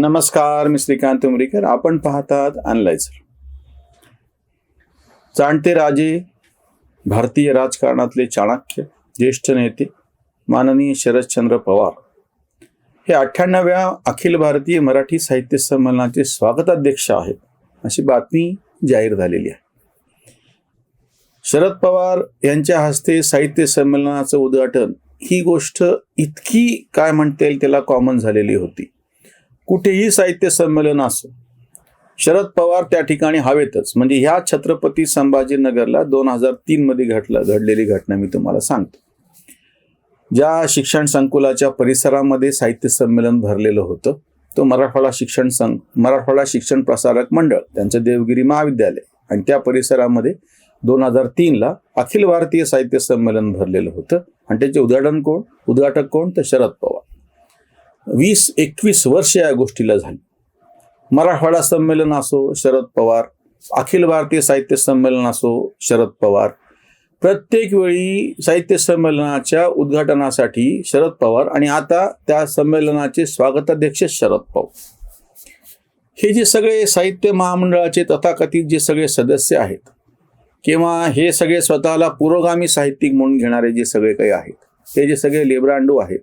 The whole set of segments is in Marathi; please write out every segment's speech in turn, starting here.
नमस्कार मी श्रीकांत उमरीकर. आपण पाहतात अनलायझर जाणते राजे भारतीय राजकारणातले चाणक्य ज्येष्ठ नेते माननीय शरदचंद्र पवार. हे अठ्ठ्याण्णव्या अखिल भारतीय मराठी साहित्य संमेलनाचे स्वागताध्यक्ष आहेत अशी बातमी जाहीर झालेली आहे. शरद पवार यांच्या हस्ते साहित्य संमेलनाचं उद्घाटन ही गोष्ट इतकी काय म्हणता येईल त्याला कॉमन झालेली होती. कुठेही साहित्य संमेलन असो शरद पवार त्या ठिकाणी हवेतच. म्हणजे ह्या छत्रपती संभाजीनगरला दोन हजार तीन मध्ये घडलं घडलेली घटना मी तुम्हाला सांगतो. ज्या शिक्षण संकुलाच्या परिसरामध्ये साहित्य संमेलन भरलेलं होतं तो मराठवाडा शिक्षण सं मराठवाडा शिक्षण प्रसारक मंडळ त्यांचं देवगिरी महाविद्यालय आणि त्या परिसरामध्ये दोन हजार तीनला अखिल भारतीय साहित्य संमेलन भरलेलं होतं. आणि त्याचे उद्घाटन कोण? उद्घाटक कोण? तर शरद पवार. वीस एकवीस वर्ष या गोष्टीला झाली. मराठवाडा संमेलन असो शरद पवार अखिल भारतीय साहित्य संमेलन असो शरद पवार प्रत्येक वेळी साहित्य संमेलनाच्या उद्घाटनासाठी शरद पवार आणि आता त्या संमेलनाचे स्वागताध्यक्ष शरद पवार. हे जे सगळे साहित्य महामंडळाचे तथाकथित जे सगळे सदस्य आहेत किंवा हे सगळे स्वतःला पुरोगामी साहित्यिक म्हणून घेणारे जे सगळे काही आहेत ते जे सगळे लेब्रांडू आहेत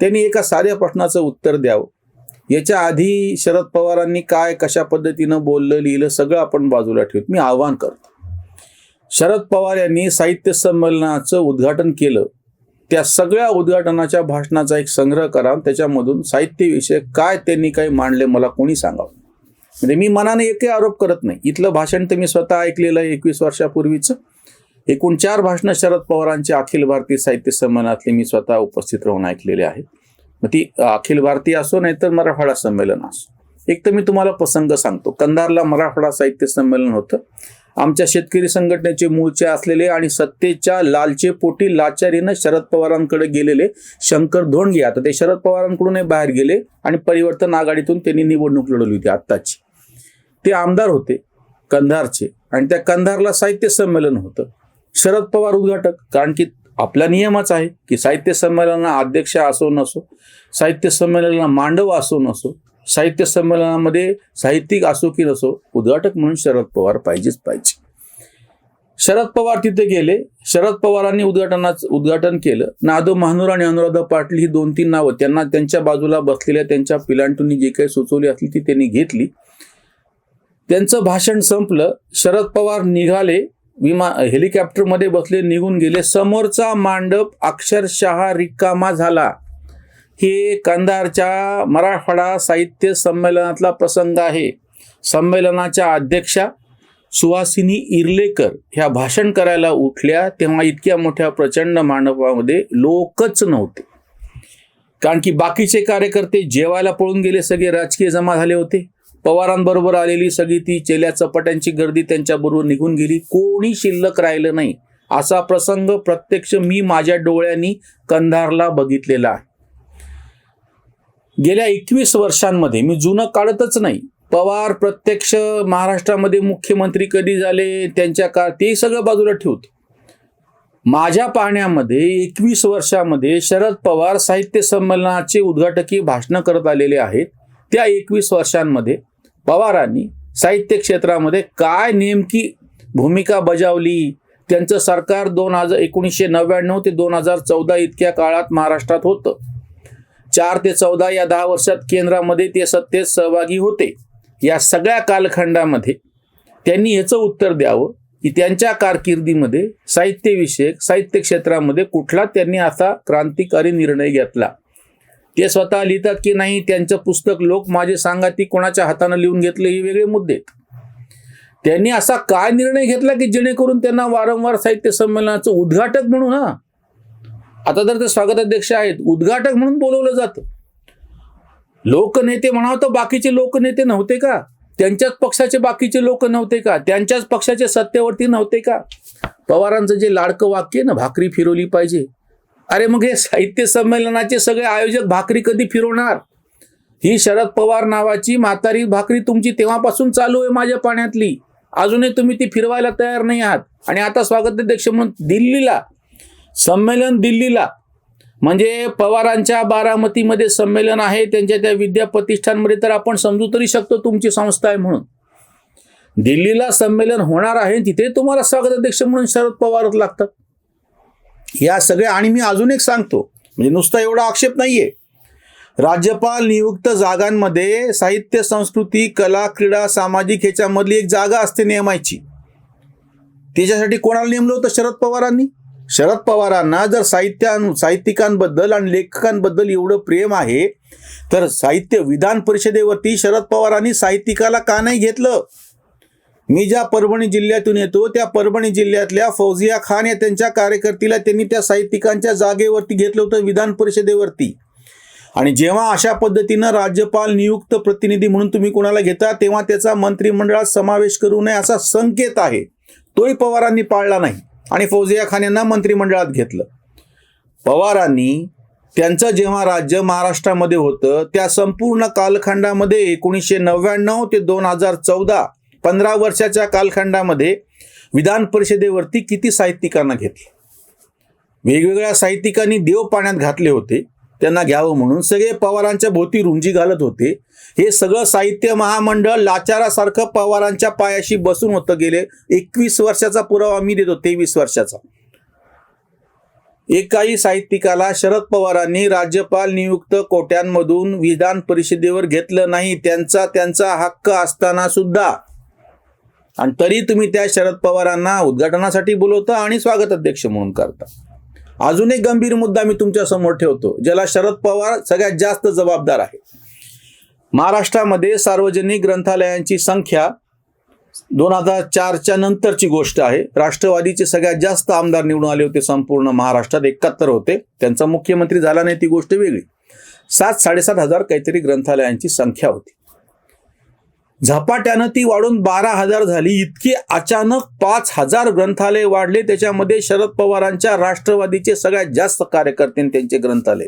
त्यांनी एका साध्या प्रश्नाचं उत्तर द्यावं. याच्या आधी शरद पवारांनी काय कशा पद्धतीनं बोललं लिहिलं सगळं आपण बाजूला ठेवत मी आव्हान करतो. शरद पवार यांनी साहित्य संमेलनाचं उद्घाटन केलं. त्या सगळ्या उद्घाटनाच्या भाषणाचा एक संग्रह करा त्याच्यामधून साहित्यविषय काय त्यांनी काही मांडले मला कोणी सांगावं. म्हणजे मी मनाने एकही आरोप करत नाही. इथलं भाषण तर मी स्वतः ऐकलेलं आहे एकवीस वर्षापूर्वीचं. एकूण चार भाषणं शरद पवारांचे अखिल भारतीय साहित्य संमेलनातले मी स्वतः उपस्थित राहून ऐकलेले आहेत. मग ती अखिल भारतीय असो नाही तर मराठवाडा संमेलन असो. एक तर मी तुम्हाला प्रसंग सांगतो. कंधारला मराठवाडा साहित्य संमेलन होतं. आमच्या शेतकरी संघटनेचे मूळचे असलेले आणि सत्तेच्या लालचे पोटी लाचारीनं शरद पवारांकडे गेलेले शंकर धोंडगे. आता ते शरद पवारांकडूनही बाहेर गेले आणि परिवर्तन आघाडीतून त्यांनी निवडणूक लढवली होती आत्ताची. ते आमदार होते कंधारचे. आणि त्या कंधारला साहित्य संमेलन होतं. शरद पवार उद्घाटक. कारण की आपला नियमच आहे की साहित्य संमेलना अध्यक्ष असो नसो साहित्य संमेलनाला मांडव असो नसो साहित्य संमेलनामध्ये साहित्यिक असो की नसो उद्घाटक म्हणून शरद पवार पाहिजेच पाहिजे. शरद पवार तिथे गेले. शरद पवारांनी उद्घाटनाच उद्घाटन केलं. नादो महानूर आणि अनुराधा पाटील ही दोन तीन नावं त्यांना त्यांच्या बाजूला बसलेल्या त्यांच्या पिलांटूंनी जे काही सुचवली असली ती त्यांनी घेतली. त्यांचं भाषण संपलं. शरद पवार निघाले. विमा हेलिकॉप्टरमध्ये बसले निघून गेले. समोरचा मांडप अक्षरशः रिकामा झाला. हे कंधारच्या मराठवाडा साहित्य संमेलनातला प्रसंग आहे. संमेलनाच्या अध्यक्षा सुहासिनी इर्लेकर ह्या भाषण करायला उठल्या तेव्हा इतक्या मोठ्या प्रचंड मांडपामध्ये लोकच नव्हते. कारण की बाकीचे कार्यकर्ते जेवायला पळून गेले सगळे राजकीय जमा झाले होते. पवारांबरोबर आलेली सगळी ती चेल्या चपाट्यांची गर्दी त्यांच्याबरोबर निघून गेली. कोणी शिल्लक राहिलं नाही. असा प्रसंग प्रत्यक्ष मी माझ्या डोळ्यांनी कंधारला बघितलेला आहे. गेल्या एकवीस वर्षांमध्ये मी जुनं काढतच नाही. पवार प्रत्यक्ष महाराष्ट्रामध्ये मुख्यमंत्री कधी झाले त्यांच्या का ते सगळं बाजूला ठेवतो. माझ्या पाहण्यामध्ये एकवीस वर्षामध्ये शरद पवार साहित्य संमेलनाचे उद्घाटकी भाषणं करत आलेले आहेत. त्या एकवीस वर्षांमध्ये पवारांनी साहित्य क्षेत्रामध्ये काय नेमकी भूमिका बजावली? त्यांचं सरकार दोन हजार एकोणीसशे नव्याण्णव ते दोन हजार चौदा इतक्या काळात महाराष्ट्रात होतं. चार ते चौदा या दहा वर्षात केंद्रामध्ये ते सत्तेत सहभागी होते. या सगळ्या कालखंडामध्ये त्यांनी याचं उत्तर द्यावं की त्यांच्या कारकिर्दीमध्ये साहित्यविषयक साहित्य क्षेत्रामध्ये कुठला त्यांनी असा क्रांतिकारी निर्णय घेतला? ते स्वतः लिहितात की नाही त्यांचं पुस्तक लोक माझे सांगा ती कोणाच्या हातानं लिहून घेतले हे वेगळे मुद्दे त्यांनी असा काय निर्णय घेतला की जेणेकरून त्यांना वारंवार साहित्य संमेलनाचं उद्घाटक म्हणून हा. आता तर ते स्वागताध्यक्ष आहेत उद्घाटक म्हणून बोलवलं जातं. लोकनेते म्हणावं तर बाकीचे लोकनेते नव्हते का? त्यांच्याच पक्षाचे बाकीचे लोक नव्हते का? त्यांच्याच पक्षाचे सत्तेवरती नव्हते का? पवारांचं जे लाडकं वाक्य आहे ना भाकरी फिरवली पाहिजे अरे मग हे साहित्य संमेलनाचे सगळे आयोजक भाकरी कधी फिरवणार? ही शरद पवार नावाची म्हातारी भाकरी तुमची तेव्हापासून चालू आहे माझ्या पाण्यातली. अजूनही तुम्ही ती फिरवायला तयार नाही आहात. आणि आता स्वागताध्यक्ष म्हणून दिल्लीला संमेलन दिल्लीला. म्हणजे पवारांच्या बारामतीमध्ये संमेलन आहे त्यांच्या त्या विद्या प्रतिष्ठानमध्ये तर आपण समजू तरी शकतो तुमची संस्था आहे म्हणून. दिल्लीला संमेलन होणार आहे तिथे तुम्हाला स्वागत अध्यक्ष म्हणून शरद पवारच लागतात. या सगळ्या आणि मी अजून एक सांगतो म्हणजे नुसता एवढा आक्षेप नाहीये. राज्यपाल नियुक्त जागांमध्ये साहित्य संस्कृती कला क्रीडा सामाजिक ह्याच्यामधली एक जागा असते नेमायची. त्याच्यासाठी कोणाला नेमलं होतं? शरद पवारांनी. शरद पवारांना जर साहित्या साहित्यिकांबद्दल आणि लेखकांबद्दल एवढं प्रेम आहे तर साहित्य विधान परिषदेवरती शरद पवारांनी साहित्यिकाला का नाही घेतलं? मी ज्या परभणी जिल्ह्यातून येतो त्या परभणी जिल्ह्यातल्या फौजिया खान या त्यांच्या कार्यकर्तीला त्यांनी त्या साहित्यिकांच्या जागेवरती घेतलं होतं विधान परिषदेवरती. आणि जेव्हा अशा पद्धतीनं राज्यपाल नियुक्त प्रतिनिधी म्हणून तुम्ही कोणाला घेता तेव्हा त्याचा मंत्रिमंडळात समावेश करू नये असा संकेत आहे. तोही पवारांनी पाळला नाही आणि फौजिया खान यांना मंत्रिमंडळात घेतलं. पवारांनी त्यांचं जेव्हा राज्य महाराष्ट्रामध्ये होतं त्या संपूर्ण कालखंडामध्ये एकोणीसशे नव्याण्णव ते दोन हजार चौदा पंधरा वर्षाच्या कालखंडामध्ये विधान परिषदेवरती किती साहित्यिकांना घेतलं? वेगवेगळ्या साहित्यिकांनी देव पाण्यात घातले होते त्यांना घ्यावं म्हणून सगळे पवारांच्या भोवती रुंजी घालत होते. हे सगळं साहित्य महामंडळ लाचारासारखं पवारांच्या पायाशी बसून होतं गेले. एकवीस वर्षाचा पुरावा मी देतो तेवीस वर्षाचा. एकाही साहित्यिकाला शरद पवारांनी राज्यपाल नियुक्त कोट्यांमधून विधान परिषदेवर घेतलं नाही. त्यांचा त्यांचा हक्क असताना सुद्धा आणि तरी तुम्ही त्या शरद पवारांना उद्घाटनासाठी बोलवता आणि स्वागत अध्यक्ष म्हणून करता. अजून एक गंभीर मुद्दा मी तुमच्यासमोर ठेवतो ज्याला शरद पवार सगळ्यात जास्त जबाबदार आहे. महाराष्ट्रामध्ये सार्वजनिक ग्रंथालयांची संख्या दोन हजार चारच्या नंतरची गोष्ट आहे. राष्ट्रवादीचे सगळ्यात जास्त आमदार निवडून आले होते संपूर्ण महाराष्ट्रात एकाहत्तर होते. त्यांचा मुख्यमंत्री झाला नाही ती गोष्ट वेगळी. सात साडेसात हजार काहीतरी ग्रंथालयांची संख्या होती. झपाट्यानं ती वाढून बारा हजार झाली. इतकी अचानक पाच हजार ग्रंथालय वाढले. त्याच्यामध्ये शरद पवारांच्या राष्ट्रवादीचे सगळ्यात जास्त कार्यकर्ते आणि त्यांचे ग्रंथालय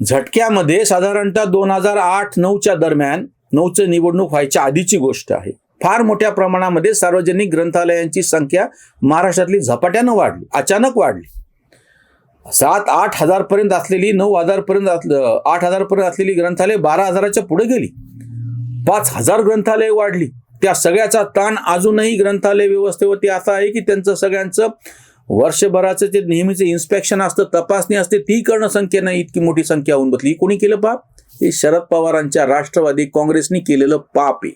झटक्यामध्ये साधारणतः दोन हजार आठ नऊच्या दरम्यान नऊचं निवडणूक व्हायच्या आधीची गोष्ट आहे. फार मोठ्या प्रमाणामध्ये सार्वजनिक ग्रंथालयांची संख्या महाराष्ट्रातली झपाट्यानं वाढली अचानक वाढली. सात आठ हजारपर्यंत असलेली नऊ हजारपर्यंत आठ हजारपर्यंत असलेली ग्रंथालय बारा हजाराच्या पुढे गेली. पाच हजार ग्रंथालय वाढली. त्या सगळ्याचा ताण अजूनही ग्रंथालय व्यवस्थेवरती असा आहे की त्यांचं सगळ्यांचं वर्षभराचं जे नेहमीचं इन्स्पेक्शन असतं तपासणी असते ती करणं संख्या नाही इतकी मोठी संख्या होऊन बसली. कोणी केलं पाप? हे शरद पवारांच्या राष्ट्रवादी काँग्रेसनी केलेलं पाप आहे.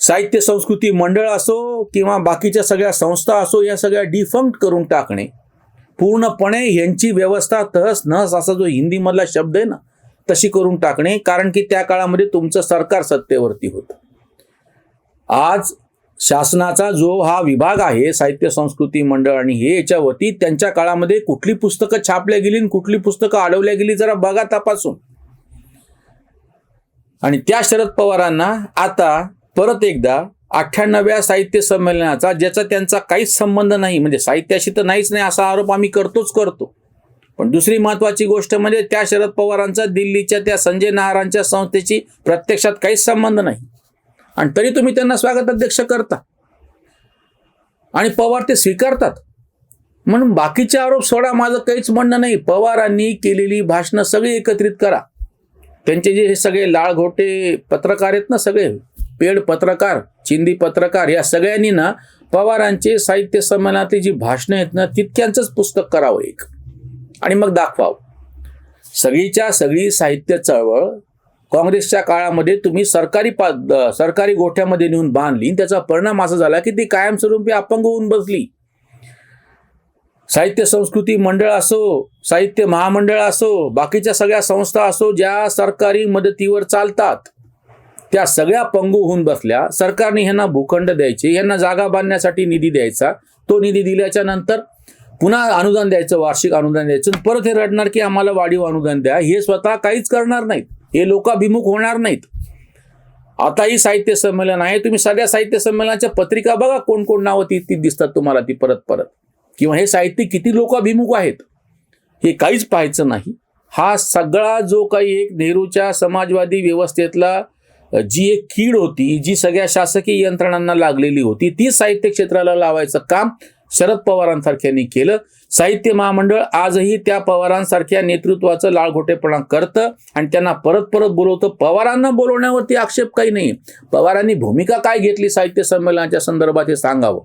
साहित्य संस्कृती मंडळ असो किंवा बाकीच्या सगळ्या संस्था असो या सगळ्या डिफंक्ट करून टाकणे पूर्णपणे यांची व्यवस्था तहस नहस असा जो हिंदीमधला शब्द आहे ना तशी करून टाकणे कारण की त्या काळामध्ये तुमचं सरकार सत्तेवरती होतं. आज शासनाचा जो हा विभाग आहे साहित्य संस्कृती मंडळ आणि हे याच्यावरती त्यांच्या काळामध्ये कुठली पुस्तकं छापल्या गेली आणि कुठली पुस्तकं अडवल्या गेली जरा बघा तपासून. आणि त्या शरद पवारांना आता परत एकदा अठ्ठ्याण्णव्या साहित्य संमेलनाचा ज्याचा त्यांचा काहीच संबंध नाही म्हणजे साहित्याशी तर नाहीच नाही असा आरोप आम्ही करतोच करतो. पण दुसरी महत्वाची गोष्ट म्हणजे त्या शरद पवारांचा दिल्लीच्या त्या संजय नहारांच्या संस्थेची प्रत्यक्षात काहीच संबंध नाही. आणि तरी तुम्ही त्यांना स्वागत अध्यक्ष करता. आणि पवार ते स्वीकारतात. म्हणून बाकीचे आरोप सोडा माझं काहीच म्हणणं नाही. पवारांनी केलेली भाषणं सगळी एकत्रित करा. त्यांचे जे हे सगळे लाळघोटे पत्रकार आहेत ना सगळे पेड पत्रकार चिंदी पत्रकार या सगळ्यांनी ना पवारांचे साहित्य संमेलनातली जी भाषणं आहेत ना तितक्यांचंच पुस्तक करावं एक. आणि मग दाखवावं. सगळीच्या सगळी साहित्य चळवळ काँग्रेसच्या काळामध्ये तुम्ही सरकारी पा सरकारी गोठ्यामध्ये नेऊन बांधली त्याचा परिणाम असा झाला की ती कायमस्वरूपी अपंग होऊन बसली. साहित्य संस्कृती मंडळ असो साहित्य महामंडळ असो बाकीच्या सगळ्या संस्था असो ज्या सरकारी मदतीवर चालतात त्या सगळ्या पंगू होऊन बसल्या. सरकारने ह्यांना भूखंड द्यायचे यांना जागा बांधण्यासाठी निधी द्यायचा. तो निधी दिल्याच्या नंतर पुन्हा अनुदान द्यायचं वार्षिक अनुदान द्यायचं परत हे रडणार की आम्हाला वाढीव अनुदान द्या. हे स्वतः काहीच करणार नाहीत. हे लोकाभिमुख होणार नाहीत. आताही साहित्य संमेलन आहे. तुम्ही सगळ्या साहित्य संमेलनाच्या पत्रिका बघा कोण कोण नावं ती ती दिसतात तुम्हाला ती परत परत. किंवा हे साहित्य किती लोकाभिमुख आहेत? हे काहीच पाहायचं नाही. हा सगळा जो काही एक नेहरूच्या समाजवादी व्यवस्थेतला जी एक कीड होती जी सगळ्या शासकीय यंत्रणांना लागलेली होती ती साहित्य क्षेत्राला लावायचं काम शरद पवारांसारख्यांनी केलं. साहित्य महामंडळ आजही त्या पवारांसारख्या नेतृत्वाचं लाळघोटेपणा करतं आणि त्यांना परत परत बोलवतं. पवारांना बोलवण्यावरती आक्षेप काही नाही. पवारांनी भूमिका काय घेतली साहित्य संमेलनाच्या संदर्भात हे सांगावं.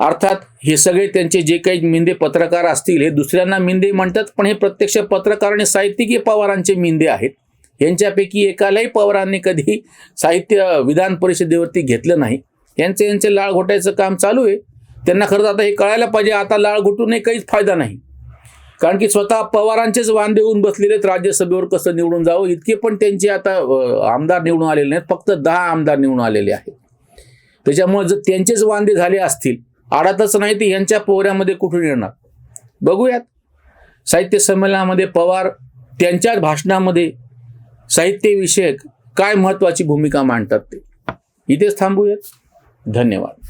अर्थात हे सगळे त्यांचे जे काही मिंदे पत्रकार असतील हे दुसऱ्यांना मिंदे म्हणतात पण हे प्रत्यक्ष पत्रकार आणि साहित्यिक हे पवारांचे मिंदे आहेत. यांच्यापैकी एकालाही पवारांनी कधी साहित्य विधान परिषदेवरती घेतलं नाही. यांचे यांचे लाळ घोटायचं काम चालू आहे. त्यांना खरंच आता हे कळायला पाहिजे आता लाळ घुटूनही काहीच फायदा नाही. कारण की स्वतः पवारांचेच वांदे देऊन बसलेले आहेत राज्यसभेवर कसं निवडून जावं इतके पण त्यांचे आता आमदार निवडून आलेले नाहीत फक्त दहा आमदार निवडून आलेले आहेत. त्याच्यामुळे जर त्यांचेच वांदे झाले असतील आडातच नाही ते यांच्या पोहऱ्यामध्ये कुठून येणार? बघूयात. साहित्य संमेलनामध्ये पवार त्यांच्याच भाषणामध्ये साहित्यविषयक काय महत्वाची भूमिका मांडतात ते. इथेच थांबूयात. धन्यवाद.